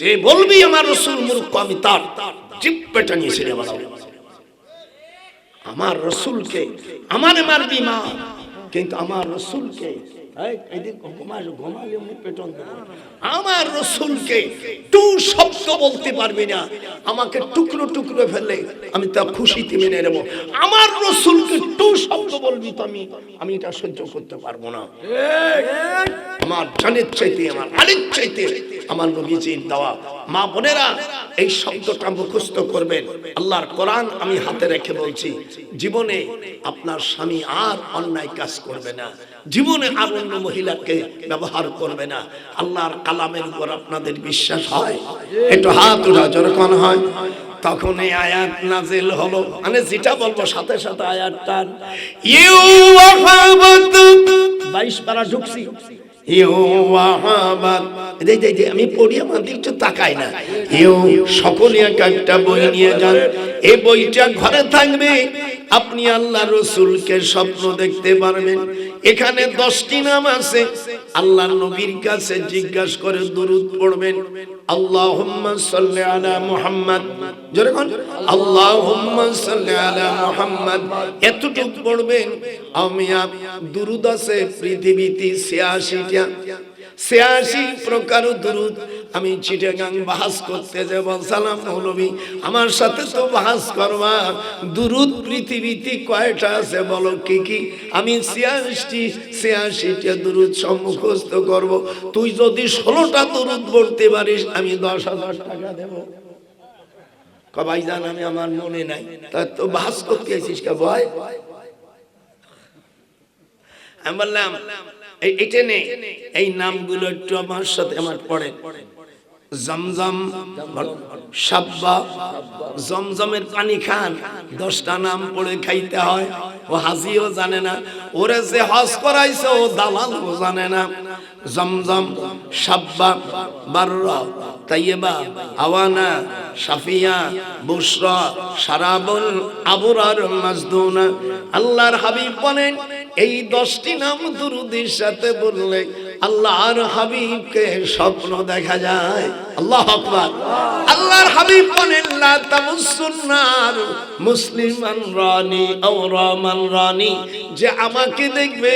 যে বলবি আমার রসুল মূর্খ, আমি তার জিপ্পেটা নিয়ে ছেড়ে আমার রসুলকে আমার মারবি মা, কিন্তু আমার রসুলকে আমার রসুলকে টু শব্দ বলতে পারবি না। আমাকে টুকরো টুকরো ফেলে আমি তা খুশিতে মেনে নেব। আমার রসুলকে টু শব্দ বলবি তো আমি আমি এটা সহ্য করতে পারব না। আমার জানের চাইতে আমার আলির চাইতে আমার নবীজির দেওয়া। মা বোনেরা এই শব্দটা মুখস্থ করবেন। আল্লাহর কোরআন আমি হাতে রেখে বলছি জীবনে আপনার স্বামী আর অন্যায় কাজ করবে না। জীবনে আর অন্য মহিলাকে ব্যবহার করবে না। আল্লাহর কালামের উপর আপনাদের বিশ্বাস হয়? একটু হাত উঠা যখন হয়, তখন এই আয়াত নাজিল হলো। মানে যেটা বলব, সাথে সাথে আয়াতটা। ইউ বাইশ পারা ঢুকছি। আমি পড়ি আমাদের একটু তাকাই না। ইউ সকলে এক একটা বই নিয়ে যান। এই বইটা ঘরে থাকবে। আপনি আল্লাহ রসুলকে স্বপ্ন দেখতে পারবেন। এখানে দশটি নাম আছে। আল্লাহ নবীর কাছে জিজ্ঞাসা করে দুরুদ পড়বেন। সাল্লি আলা মুহাম্মদ। আলা মুহাম্মদ। এতটুকু পড়বেন। আমি দুরুদ আছে পৃথিবীতে 86টা ছিয়াশি প্রকার দুরুদ। আমি চিটাগাং বাহাস করতে যাব। সালাম মৌলবী, আমার সাথে তো বাহাস করবা দুরুদ পৃথিবীতে কয়টা আছে বলো কি কি? আমি ছিয়াশি ছিয়াশিটা দুরুদ সম্মুখস্থ করব। তুই যদি ষোলোটা দুরুদ পড়তে পারিস, আমি দশ হাজার টাকা দেব। কবাই জান আমি আমার মনে নাই। তা তো বাহাস করতে আছিস কে ভয় আমি বললাম এটা নে। এই নামগুলো একটু আমার সাথে আমার পড়ে জমজম, সাব্বা, জমজমের পানি খান, দশটা নাম পড়ে খাইতে হয়, ও হাজিও জানে না। ওরে যে হজ করাইছে, ও দালাল ও জানে না। জমজম, সাব্বা, বাররা তাইয়েবা আওয়ানা সাফিয়া বুশরা সারাবুল আবরার মাজদুনা। আল্লাহর হাবিব বলেন, এই দশটি নাম দুরুদের সাথে বললে আল্লাহর হাবিবকে স্বপ্ন দেখা যায়। আল্লাহ আকবার। আল্লাহর হাবিব বলেন, লা তামুসুন্নার মুসলিমান রানি রানি। যে আমাকে দেখবে,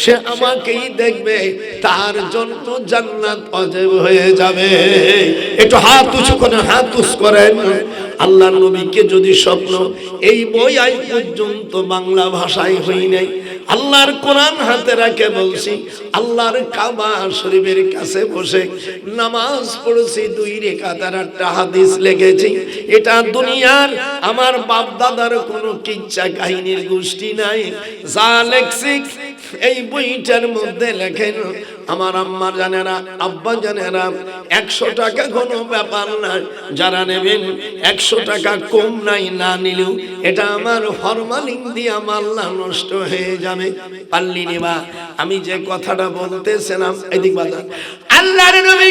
সে আমাকেই দেখবে, তার জন্য জান্নাত অজেব হয়ে যাবে। একটু হাত উঁচু করেন, হাত উঁচ করেন। আল্লাহ নবীকে যদি স্বপ্ন, এই বই আজ পর্যন্ত বাংলা ভাষায় হই নাই। আল্লাহর কোরআন হাতে রাখে বলছি, আল্লাহর কাবা শরীফের কাছে বসে নামাজ পড়ছি দুই রেখা তার একটা হাদিস লেগেছি। এটা দুনিয়ার আমার বাপ দাদার কোনো কিচ্ছা কাহিনীর গোষ্ঠী নাই। যা লেখছি, এই বইটার মধ্যে লেখেন, আমার আম্মা জানে না আব্বা জানে না একশো টাকা কোনো ব্যাপার না যারা নেবেন, একশো টাকা কম নাই, না নিলেও এটা আমার ফরমালিং দিয়ে মাল্লা নষ্ট হয়ে যাবে। পাল্লি নেবা আমি যে কথাটা বলতেছিলাম, এদিক বাজার। আল্লাহর নবী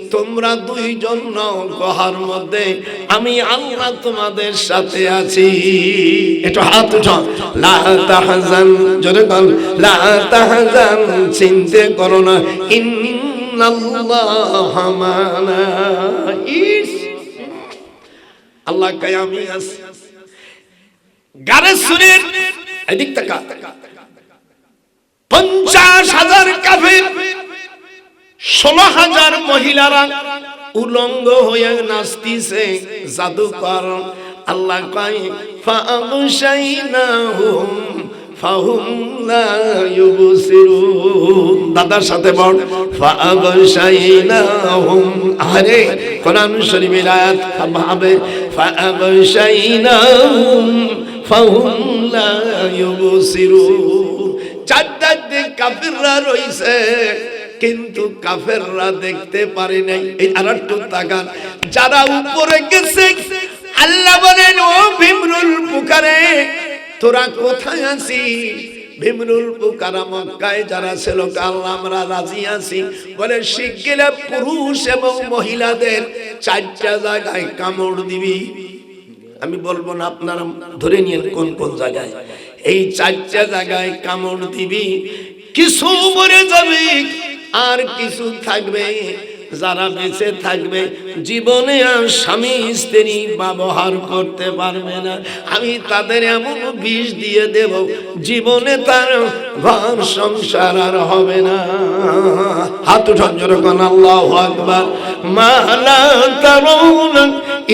তোমরা দুইজন নও গহার মধ্যে। আমি আল্লাহ তোমাদের সাথে আছি। একটু হাত উঠো লা তাহজান, জোরে লা তাহজান, চিন্তে করো না। ইন্নাল্লাহ মানা ইস। আল্লাহ কায় আমি গারে সুরের এদিক তাকা। পঞ্চাশ হাজার কাফের ষোলো হাজার মহিলারা উলঙ্গ হয়ে নাচতিছে জাদুকর। আল্লাহ কয় দাদার সাথে আরে কোরআন শরীফের আয়াত ভাবে ইউবসিরুন। চারটাতে কাফেররা রইছে। কিন্তু কাফেররা দেখতে পারে নাই। এই আর একটু তাকান। যারা উপরে গেছে, আল্লাহ বলেন, ও ভীমরুল পুকারে, তোরা কোথায় আছিস? ভীমরুল পুকারা মক্কায় যারা ছিল আল্লাহ আমরা রাজি আছি। বলে শিগগিরে পুরুষ এবং মহিলাদের চারটা জায়গায় কামড় দিবি। আমি বলব না, আপনারা ধরে নিয়ে কোন কোন জায়গায়। এই চারটা জায়গায় কামড় দিবি, কিছু মরে যাবে। আর কিছু থাকবে, যারা বেঁচে থাকবে, জীবনে আর স্বামী স্ত্রী ব্যবহার করতে পারবে না। আমি তাদের এমন বিষ দিয়ে দেব, জীবনে তার ঘর সংসার আর হবে না। হাত উঠান যেরকম আল্লাহ আকবার। মালা তারুন,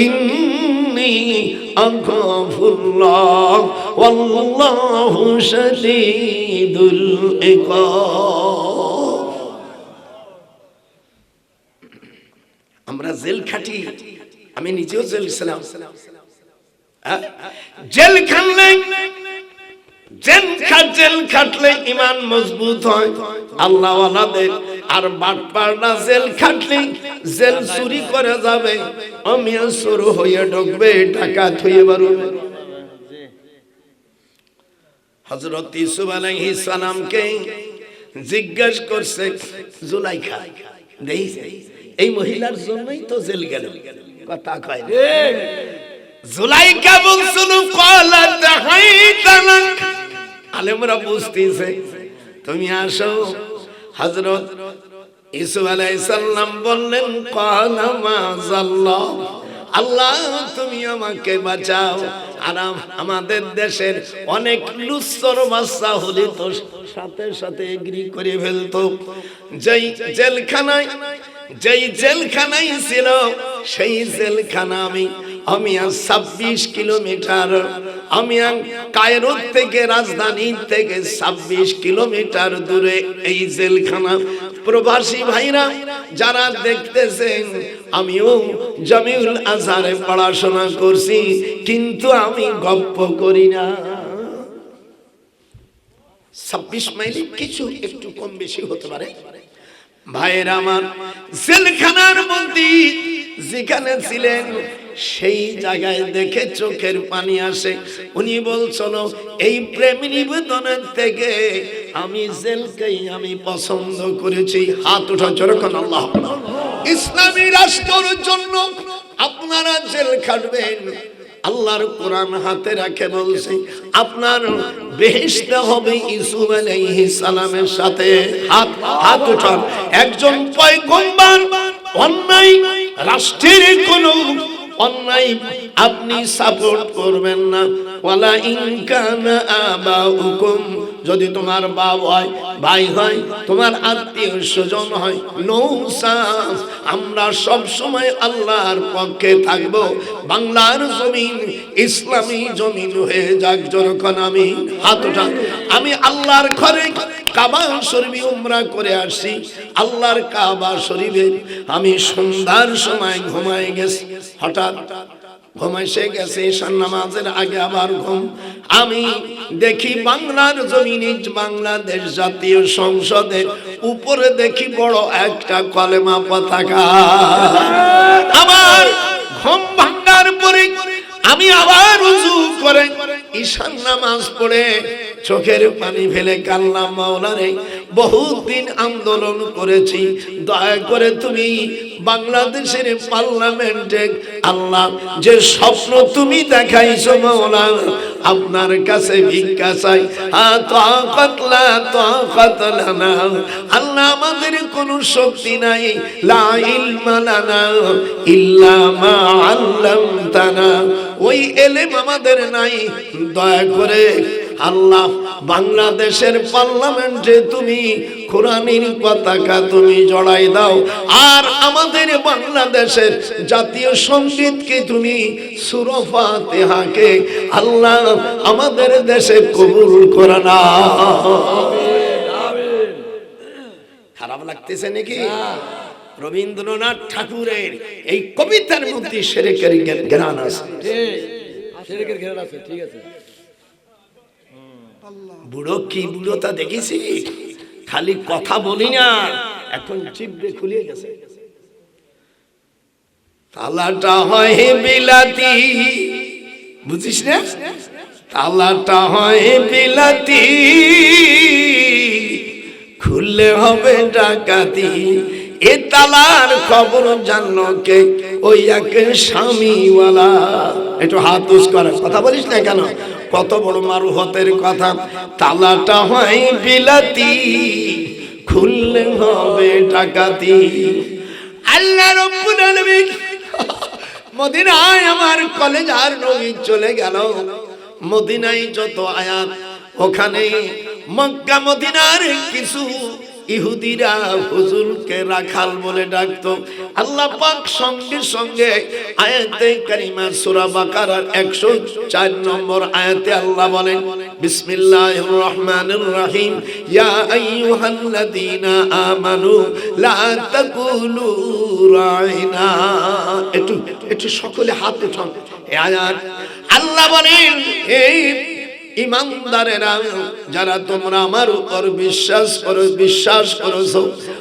ইন্নি আখাফুল্লাহ ওয়াল্লাহু শাদীদুল আমরা জেল খাটি, আমি নিজেও জেল ছিলাম। হ্যাঁ? জেল খাটলে, জেল খাট জেল খাটলে ইমান মজবুত হয়। আল্লাহ ওয়ালাদের আর বাটপাড়া জেল খাটলে জেল চুরি করে যাবে। অমিয়া শুরু হয়ে ঢুকবে, ডাকাত হয়ে বাড়বে হজরত ইসুফ আলাইহিস সালামকে জিজ্ঞেস করছে, জুলাইখা দেখছে এই মহিলার জন্যই তো জেল গেল। কথা কয় না। জুলাইকা বলছিল কলা দেখাইতানা আলেমরা বুঝতেছে তুমি আসো। হযরত ইসু আলাইহিস সালাম বললেন কলা মাযাল্লাহ আল্লাহ তুমি আমাকে বাঁচাও। আর আম- আমাদের দেশের অনেক লুচ্চর বাচ্চা হলে তো সাথে সাথে এগ্রি করে ফেলতো। যেই জেলখানায় যেই জেলখানায় ছিল, সেই জেলখানা আমি আমি আর ছাব্বিশ কিলোমিটার, আমি আর কায়রো থেকে রাজধানী থেকে ছাব্বিশ কিলোমিটার দূরে এই জেলখানা। প্রবাসী ভাইরা, যারা দেখতেছেন, আমিও জামিউল আজহারে পড়াশোনা করছি, কিন্তু আমি গপ্প করি না। ছাব্বিশ মাইল কিছু একটু কম বেশি হতে পারে। ভাইয়ের আমার জেলখানার মধ্যে যেখানে ছিলেন সেই জায়গায় দেখে চোখের পানি আসে। উনি বলছিল এই প্রেম নিবেদনের থেকে আমি জেলকেই আমি পছন্দ করেছি। হাত উঠা যেরকম আল্লাহ। ইসলামী রাষ্ট্রের জন্য আপনারা জেল খাটবেন। আল্লাহর কোরআন হাতে রাখে বলছে, আপনার বেহেশত হবে ইসুফ আলাইহিস সালামের সাথে। হাত হাত উঠান। একজন পয়গম্বর, অন্যায় রাষ্ট্রের কোন অন্যায় আপনি সাপোর্ট করবেন না। ওয়ালা ইনকানা আবাউকুম যদি তোমার বাপ হয়, ভাই হয়, তোমার আত্মীয় স্বজন হয় নৌসাস আমরা সব সময় আল্লাহর পক্ষে থাকব। বাংলার জমিন, ইসলামী জমিন হয়ে যাক যখন আমি হাত উঠান আমি আল্লাহর ঘরে কাবা শরীফে উমরা করে আসছি। আল্লাহর কাবা শরীফে আমি সন্ধ্যার সময় ঘুমায় গেছি। হঠাৎ ঘুমাইছে গেছে, ঈশান নামাজের আগে আবার ঘুম। আমি দেখি বাংলার জমিনে, বাংলাদেশ জাতীয় সংসদের উপরে দেখি বড় একটা কলেমা পতাকা। আবার ঘুম ভাঙ্গার পরে আমি আবার উজু করে ঈশান নামাজ পড়ে চোখের পানি ফেলে কান্নাম মাওলারে বহুত দিন আন্দোলন করেছি। দয়া করে তুমি বাংলাদেশের পার্লামেন্টে আল্লাহ যে স্বপ্ন তুমি দেখাইছো মাওলা আপনার কাছে ভিক্ষা চাই। আল্লাহ আমাদের কোনো শক্তি নাই। ওই এলেম আমাদের নাই। দয়া করে আল্লাহ, বাংলাদেশের পার্লামেন্টে তুমি কোরআনের পতাকা তুমি জড়াই দাও। আর আমাদের বাংলাদেশের জাতীয় সঙ্গীতকে তুমি সুরফা তেহাকে আল্লাহ আমাদের দেশে কবুল করে না খারাপ লাগতেছে নাকি? রবীন্দ্রনাথ ঠাকুরের এই কবিতার মধ্যে সেরেকের জ্ঞান আছে, ঠিক আছে। বুড়ো কি বুড়োতা দেখেছি? খালি কথা বলি না। এখন চিবড়ে খুলে গেছে। তালাটা হয় বিলাতি। বুঝিস না? তালাটা হয় বিলাতি। খুললে হবে ডাকাতি। এ তালার খবর জানলো কে? ওই এক স্বামীওয়ালা। একটু হাত উস করে কথা বলিস না কেন? কত বড় মারুহতের কথা। তালাটা হয় বিলাতি, খুললে হবে ডাকাতি। আল্লাহ রব্বুল আলামিন মদিনায় আমার কলেজ আর নবী চলে গেল। মদিনায় যত আয়াত, ওখানে মক্কা মদিনার কিছু ইহুদিরা হুজুরকে রাখাল বলে ডাকতো। আল্লাহ পাক সঙ্গে সঙ্গে আয়াতে কারিমা সূরা বাকারার 104 নম্বর আয়াতে আল্লাহ বলেন, বিসমিল্লাহির রহমানির রহিম। ইয়া আইয়ুহাল্লাযীনা আমানু লা তাকুলু রাইনা। একটু একটু সকলে হাত উঠান এই আয়াত আল্লাহ বলেন এই ইমানদারেরা, যারা তোমরা আমার উপর বিশ্বাস করো, বিশ্বাস করেছ,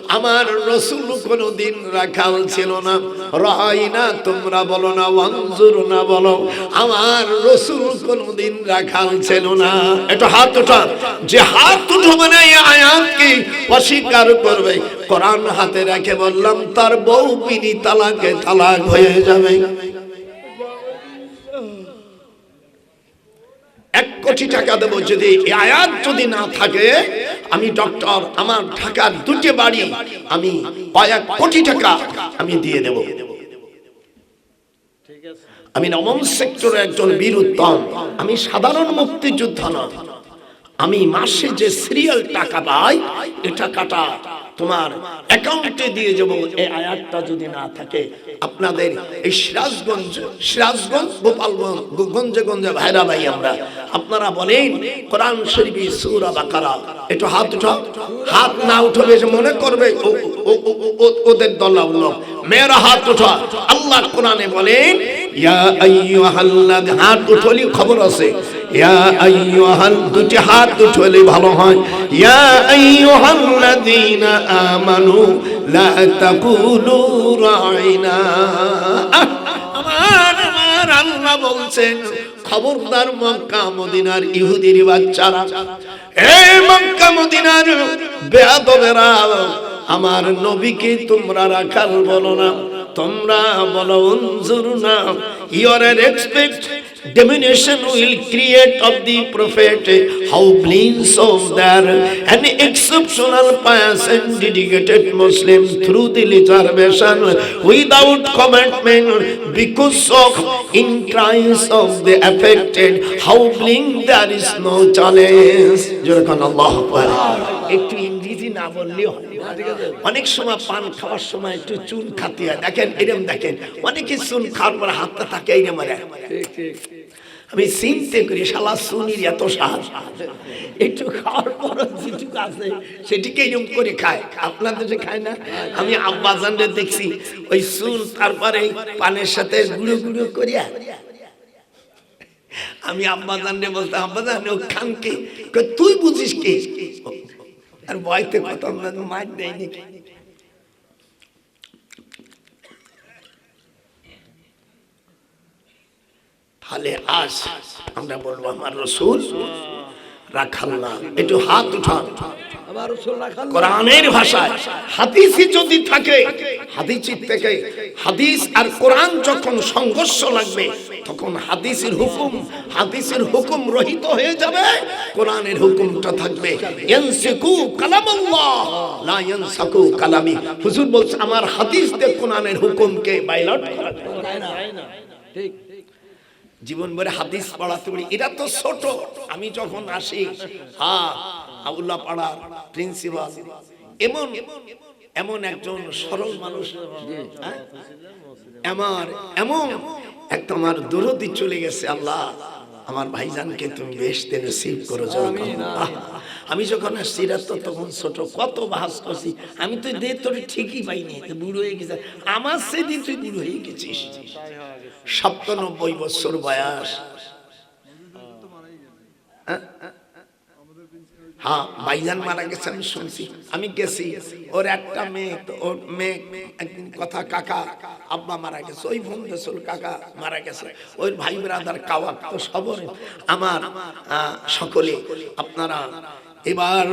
আমার রসুল কোনো দিন রাখাল ছিল না। রহাই না, তোমরা বলো না, ওয়ানজুর না বলো, আমার রসুল কোনো দিন রাখাল ছিল না। একটু হাত উঠা। যে হাত উঠো মানে আয়াতকে অস্বীকার করবে। কোরআন হাতে রেখে বললাম, তার বউ বিনি তালাকে তালাক হয়ে যাবে। এক কোটি টাকা দেবো যদি আয়াত যদি না থাকে, আমি ডক্টর, আমার ঢাকার দুটি বাড়ি আমি কয়েক কোটি টাকা আমি দিয়ে দেব। আমি নবম সেক্টরে একজন বীর উত্তম, আমি সাধারণ মুক্তিযোদ্ধা না আমি মাসে যে সিরিয়াল টাকা পাই এ টাকাটা তোমার অ্যাকাউন্টে দিয়ে যাব। এই আয়াতটা যদি না থাকে, আপনাদের এই সিরাজগঞ্জ সিরাজগঞ্জ, গোপালগঞ্জ গঞ্জে গঞ্জে ভাইরা ভাই আমরা, আপনারা বলেন, কোরআন শরীফ সূরা বাকারা একটু হাত উঠাও হাত না উঠবে মনে করবে ওদের দলাল লোক। মেয়েরা হাত উঠা। আল্লাহ কোরআনে বলেন, ইয়া আইয়ুহাল্লাযী, হাত উঠলি খবর আছে। ইয়া আইয়ুহাল দুটি হাত ভালো হয়। আমার আল্লাহ বলছেন, খবরদার মক্কা মদিনার ইহুদির বাচ্চারা এই মক্কা মদিনার বেয়াদবেরা, আমার নবীকে তোমরা রাখাল বলো না, তোমরা বলো না your expect Domination will create of the prophet how bliss of there an exceptional pious and dedicated Muslim through the reservation without commitment because of interest of the affected how blink there is no challenge যেরকম আল্লাহ একটু ইংরেজি না বললেও হয় অনেক সময় পান খাওয়ার সময় একটু চুন খাতে হয় দেখেন এরম দেখেন অনেকে চুন খাওয়ার পর হাতটা থাকে ঠিক ঠিক আমি চিনতে করি শালা সুনির এত সাহস একটু খাওয়ার পর যেটুকু আছে সেটিকে এরকম করে খায়। আপনার দেশে খায় না? আমি আব্বাজানরে দেখছি ওই সুন তারপরে পানের সাথে গুঁড়ো গুঁড়ো করিয়া। আমি আব্বাজানরে বলতাম আব্বাজান ও খানকে কই, তুই বুঝিস কি? আর বয়তে কত মার দেয় নাকি তাহলে আজ আমরা বলব আমার রসুল রাখাল না। একটু হাত উঠান। কোরআনের ভাষায় হাদিসই যদি থাকে থেকে হাদিস আর কোরআন যখন সংঘর্ষ লাগবে তখন হাদিসের হুকুম হাদিসের হুকুম রহিত হয়ে যাবে কোরআনের হুকুমটা থাকবে ইয়ানসিকু কালামাল্লাহ লা ইয়ানসাকু কালামি। হুজুর বলছে আমার হাদিস দিয়ে কোরআনের হুকুমকে বাইলট করা যায় না। ঠিক। জীবন ভরে হাদিস পড়াতে পারি এটা তো ছোট আমি যখন আসি হা আবুল্লাহ পাড়ার প্রিন্সিপাল এমন এমন একজন সরল মানুষ হ্যাঁ? আমার এমন এক তোমার দূরদি চলে গেছে আল্লাহ আমার ভাইজানকে তুমি বেশ রিসিভ করো যেরকম। আমি যখন আসছি তখন ছোট, কত বাহাস করছি। আমি তো দে তোর ঠিকই পাইনি বুড়ো হয়ে গেছে। আমার সেদিন তুই বুড়ো হয়ে গেছিস। সাতানব্বই বছর বয়স। হ্যাঁ? ভাইজান মারা গেছে, আমি শুনছি। আমি গেছি, ওর একটা মেয়ে, তো ওর মেয়ে একদিন কথা, কাকা, আব্বা মারা গেছে, ওই ফোন দেশল কাকা মারা গেছে ওই ভাই ব্রাদার কাওয়াক তো সবর। আমার সকলে, আপনারা এবার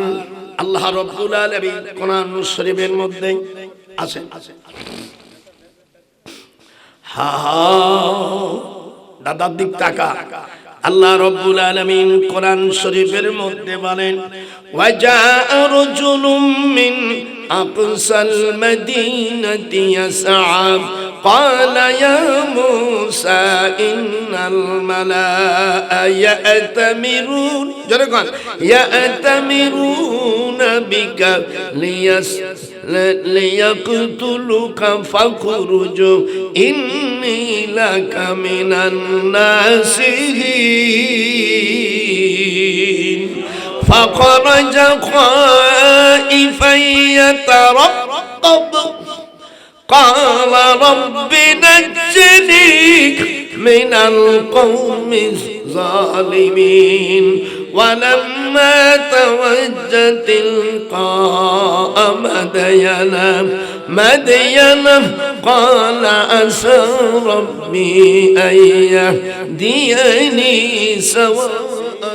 আল্লাহ রব্বুল আলামিন কোরআন শরীফের মধ্যে আছেন হা দাদার দিক তাকা। আল্লাহ রব্বুল আলামিন কোরআন শরীফের মধ্যে বলেন, ওয়াজাআ রাজুলুম মিন আকসাল মাদিনাতি ইয়াসআ قال يا موسى إن الملأ يأتمرون. جرقان يأتمرون بك ليس ليقتلوك فاخرج إني لك من الناصحين فخرج خائفا يترقب. قال رب نجني من القوم الظالمين ولما توجه تلقاء مدينا مدينا قال عسى ربي أن يهديني سواء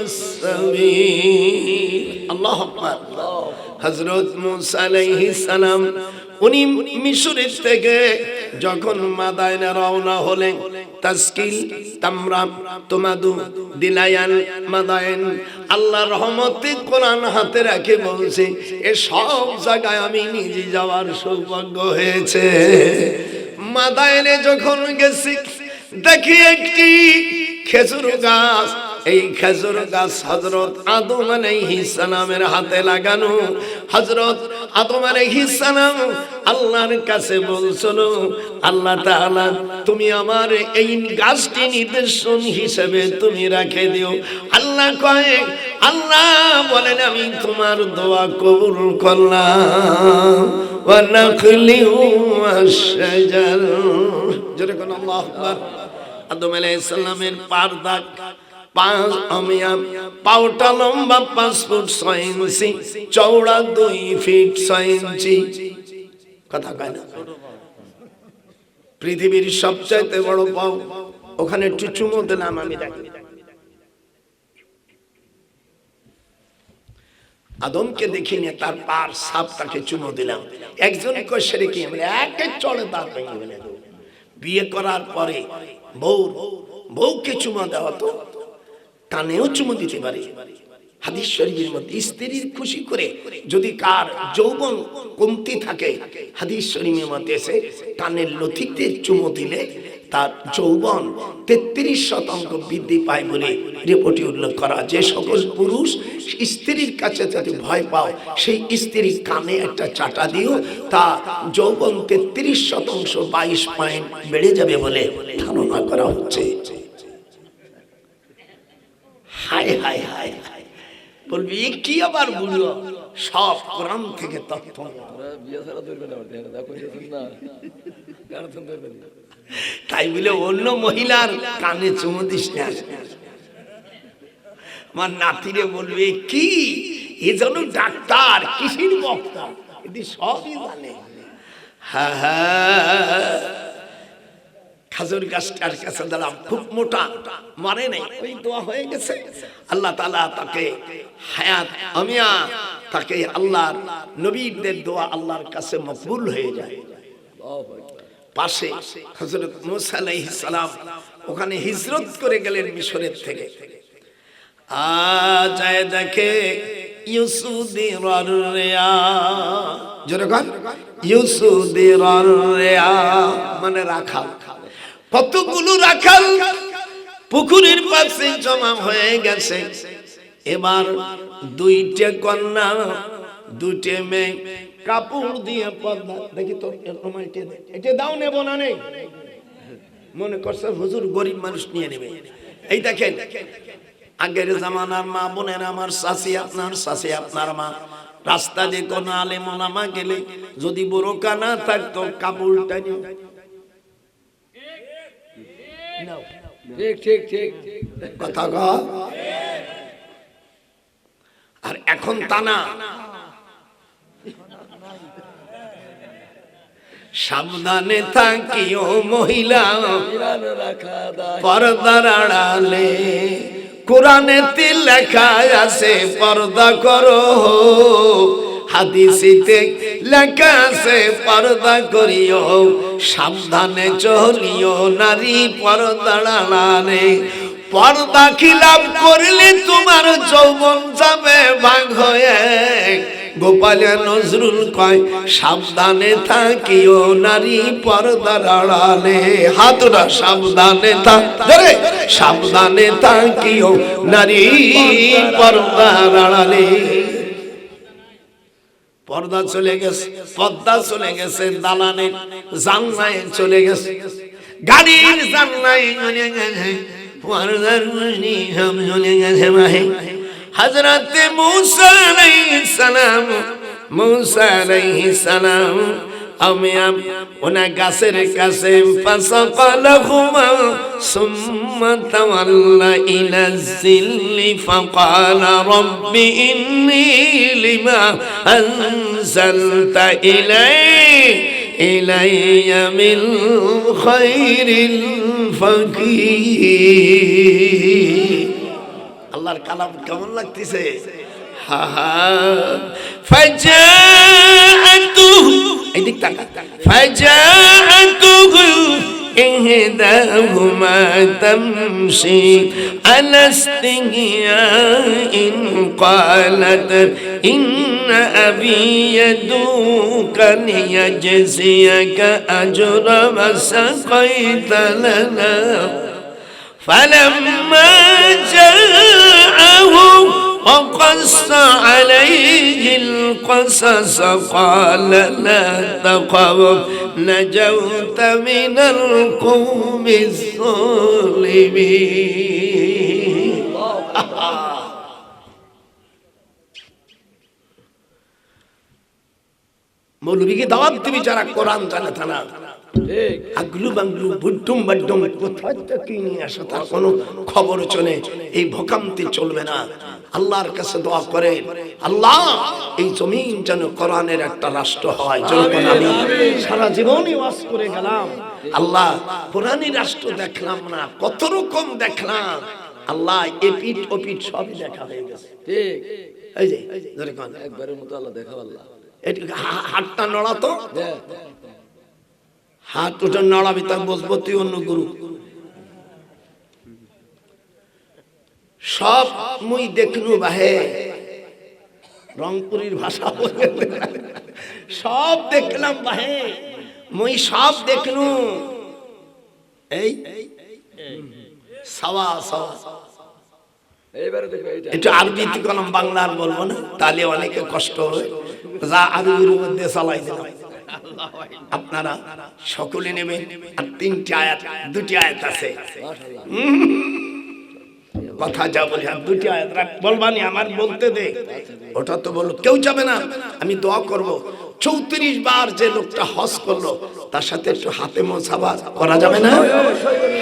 السبيل. الله أكبر. حضرت موسى عليه السلام উনি মিশরের থেকে যখন মাদায়নে রওনা হলেন, তাসকিল তামরাম তোমাদু, দিলায়ান, মাদায়েন, আল্লাহ রহমতে কোরআন হাতে রাখে বলছে, এ সব জায়গায় আমি নিজে যাওয়ার সৌভাগ্য হয়েছে। মাদায়নে যখন গেছি, দেখি একটি খেজুর গাছ এই খেজুর গাছ হজরত আদম আলাইহিস সালামের হাতে লাগানো। হজরত আদম আলাইহিস সালাম আল্লাহর কাছে বলছিল, আল্লাহ তাআলা, তুমি আমার এই গাছটি নিদর্শন হিসেবে তুমি রাখে দিও। আল্লাহ কয়ে, আল্লাহ বলেন, আমি তোমার দোয়া কবুল করলাম। ওয়া নাখলি ওয়া শাজার জোরে কোন, আল্লাহু আকবার। আদম আলাইহিস সালামের পাঁচ আমিয়া পাওটা লম্বা পাঁচ ফুট ছয় ইঞ্চি, চওড়া দুই ফিট ছয় ইঞ্চি। কথা কয় না? পৃথিবীর সবচাইতে বড় পাও, ওখানে একটু চুমো দিলাম আমি দেখি আদমকে দেখিনি তার পার সাপটাকে চুমো দিলাম। একজন কষে কি আমরা একে চড়ে তার বিয়ে করার পরে বউ, বউকে চুমা দেওয়া তো কানেও চুমো দিতে পারে। হাদিস শরীফের মধ্যে স্ত্রীর খুশি করে যদি কার যৌবন কমতি থাকে, হাদিস শরীফের মধ্যে এসে কানের লথিতে চুমো দিলে তার যৌবন তেত্রিশ শতাংশ বৃদ্ধি পায় বলে রিপোর্টে উল্লেখ করা যে সকল পুরুষ স্ত্রীর কাছে যদি ভয় পাও, সেই স্ত্রীর কানে একটা চাটা দিও, তা যৌবন তেত্রিশ শতাংশ বাইশ পয়েন্ট বেড়ে যাবে বলে ধারণা করা হচ্ছে। হায় হায় হায় হায়। বলবি কি আবার বুঝলো সব কোরআন থেকে তথ্য তাই বলে অন্য মহিলার কানে চুমু দিস না। আমার নাতিরে বলবে কি? এ যেন ডাক্তার কিসির বক্তা। এটি সবই জানে। হ্যাঁ হ্যাঁ। খাজুর কাছে দাঁড়াম খুব মোটা, মারে নাই, ওই দোয়া হয়ে গেছে। আল্লাহ তালা তাকে হায়াত আমিয়া তাকে আল্লাহর নবীদের দোয়া আল্লাহর কাছে মকবুল হয়ে যায়। পাশে হজরত মুসা আলাইহিস সালাম ওখানে হিজরত করে গেলেন মিশরের থেকে। আজ দেখে ইউসুদির রিয়া। ইউসুদির রিয়া মানে রাখাল। কতগুলো রাখাল পুকুরের পাশে জমা হয়ে গেছে। এবার দুইটা কন্যা, দুইটে মেয়ে কাপড় দিয়ে পর্দা দেখি তো এটা দাও নেব না নেই? মনে করছে হুজুর গরিব মানুষ নিয়ে নেবে। এই দেখেন, আগের জামানার মা বোনের আমার শাশি, আপনার শাশি, আপনার মা। রাস্তা যে কোনো আলে মোনামা গেলে যদি বোরকা না থাকতো কাপড়টা নাও। ঠিক ঠিক ঠিক কথা আর এখন তা না। সাবধানে থাকিও মহিলা। পর্দার আড়ালে কোরআনেতে লেখা আছে পর্দা করো। হাদিসিতে লেখা আছে, পর্দা করিও, সাবধানে চলিও, নারী পর্দার আড়ালে পর্দা খিলাপ করলে তোমার যৌবন যাবে ভাগ হয়ে। গোপালিয়া নজরুল কয়, সাবধানে থাকিও, নারী পর্দার আড়ালে হাতটা সাবধানে থাক সাবধানে থাকিও, নারী পর্দার আড়ালে পর্দা চলে গেছে, পর্দা চলে গেছে, দালানে জানলায় চলে গেছে। গাড়ির জানলায় চলে গেছে গেছে মাহে হজরতে মুসা আলাইহিস সালাম, মুসা আলাইহিস সালাম আমি ওনা গাছের কাছে ফাসাকালাহুমা সুম্মা তাওয়াল্লা ইলা যিল্লি, ফাকালা রাব্বি ইন্নী লিমা আনজালতা ইলাই, ইলাইয়া মিন খায়রিল ফাকির। আল্লাহর কালাম কেমন লাগতেছে? فجاءته أيديك تعال فجاءته إحداهما تمشي على استحياء قالت إن أبي يدعوك ليجزيك أجر ما سقيت لنا فلما جاءه وقص عليه القصص قال لا تخف نجوت من القوم الظالمين মৌলবীকে দাওয়াত দিবি যারা কোরআন জানে তা না ঠিক আগলু বাংলু বুড্ডুম বাড্ডুম কোথায় থেকে নিয়ে আসে তার কোনো খবর চলে এই ভোকান্তি চলবে না আল্লাহর কাছে দোয়া করে আল্লাহ এই জমিন যেন কোরআনের একটা রাষ্ট্র হয়। জনগণ আমি সারা জীবনই ওয়াজ করে গেলাম। আল্লাহ কোরআনী রাষ্ট্র দেখলাম না কত রকম দেখলাম। আল্লাহ এপিট ওপিট সবই দেখা হয়ে গেছে। ঠিক। এই যে ধরে কোন একবারের মতো আল্লাহ দেখা আল্লাহ। হাতটা নড়াতো দেখ হাত ওটা নড়াবি তা বসবো তুই অন্য গুরু। সব মুই দেখলু বাহে। রংপুরীর ভাষা। সব দেখলাম বাহে। মুই সব দেখলু। এই সাওয়া সাওয়া। একটু আরবিতে কলম বাংলা আর বলব না তাহলে অনেকে কষ্ট হবে। যা আরবির মধ্যে চালাই দিলাম। আপনারা সকলে নেবেন আর তিনটি আয়াত দুটি আয়াত আছে। কথা যা বলি দুটি আয়াত বলবানি আমার, বলতে দে। ওটা তো বলো, কেউ যাবে না। আমি দোয়া করব। চৌত্রিশ বার যে লোকটা হজ করল, তার সাথে একটু হাতে মোছাবা করা যাবে না?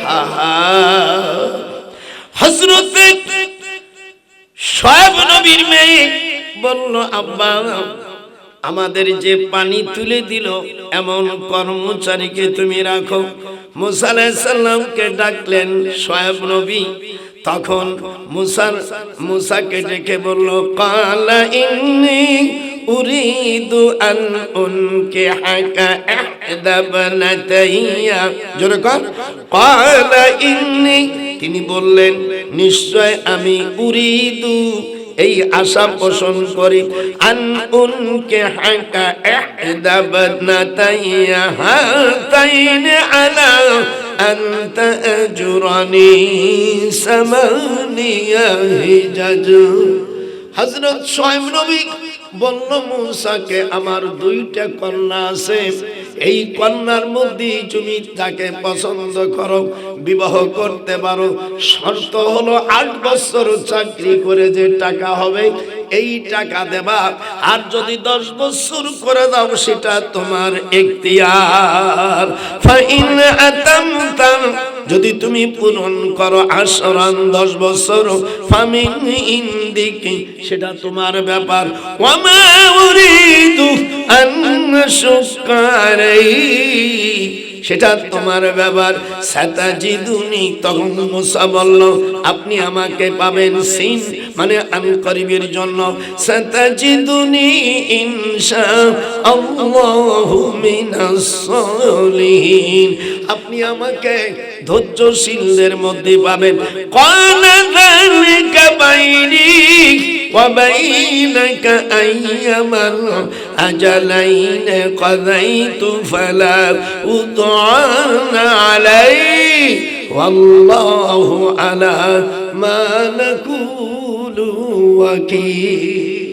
হা হা। হজরতে শোয়েব নবীর মেয়ে বলল, আব্বা, আমাদের যে পানি তুলে দিল, এমন কর্মচারীকে তুমি রাখো। মুসা আলাইসাল্লামকে ডাকলেন শোয়েব নবী। তখন মুসার, মুসাকে ডেকে বলল, কালা ইন্নি উরিদু আন উনকে হাকা ইহদা বানাতাইয়া। জোরে কর। কালা ইন্নি। তিনি বললেন, নিশ্চয় আমি উরিদু, এই আশা পোষণ করি। আন উনকে হাকা ইহদা বানাতাইয়া, হাতাইন আলা أن تأجرني ثمانية حجج হজরত সোহেব নবী বলল মুসাকে আমার দুইটা কন্যা আছে এই কন্যার মধ্যে তুমি যাকে পছন্দ করো, বিবাহ করতে পারো। শর্ত হলো আট বছর চাকরি করে যে টাকা হবে, এই টাকা দেবা। আর যদি দশ বছর করে দাও, সেটা তোমার এখতিয়ার। আতামতাম যদি তুমি পূরণ করো আসরান দশ বছর ফামিন দিকে সেটা তোমার ব্যাপার। ওয়ামা উরিদু সেটা তোমার ব্যাপার। সাতাজিদুনি তখন মুসা বলল, আপনি আমাকে পাবেন সিন মানে আমি করিবের জন্য। সাতাজিদুনি ইনশা আল্লাহু মিনাস সলিহিন। আপনি আমাকে ধৈর্যশীলদের মধ্যে পাবেন। কানা যালিকা বাইনি وبينك أيما الأجلين قضيت فلا أطعن عليه والله على ما نقول وكيل.